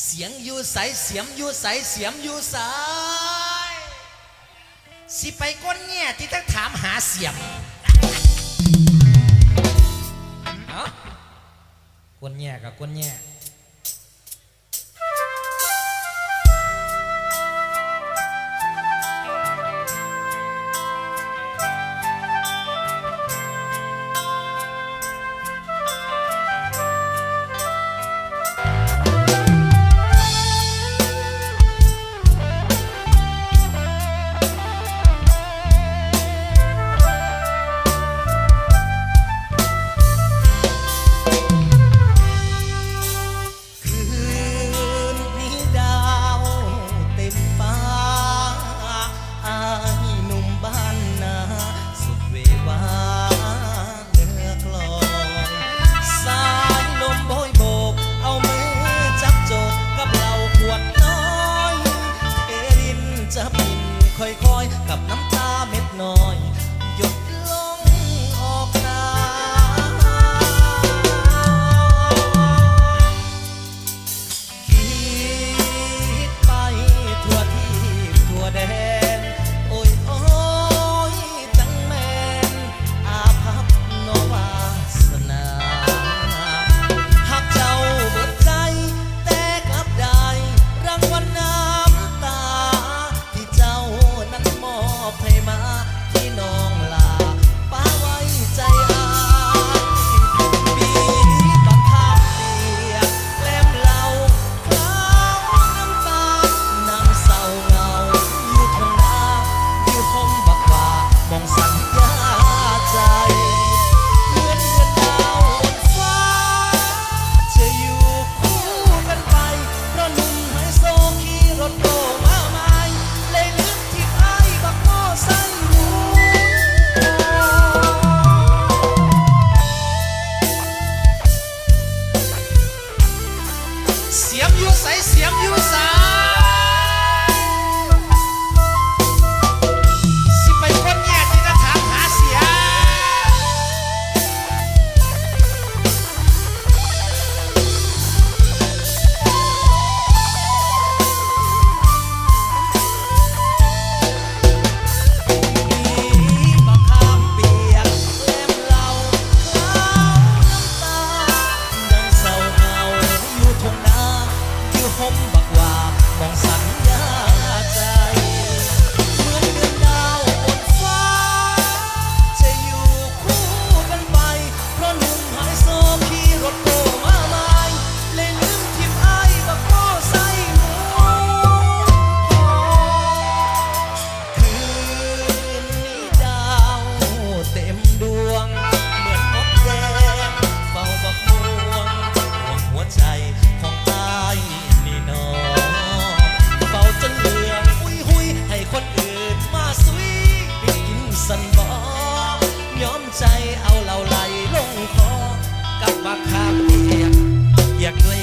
เสียงยูใสเสียงยูใสเสียงยูใสสิไปก้นเนี่ยที่ต้องถามหาเสียงก้นเน่กับก้นเน่ เอาเหล่าไหลลงคอกับบักคามเรียกเรียกด้วย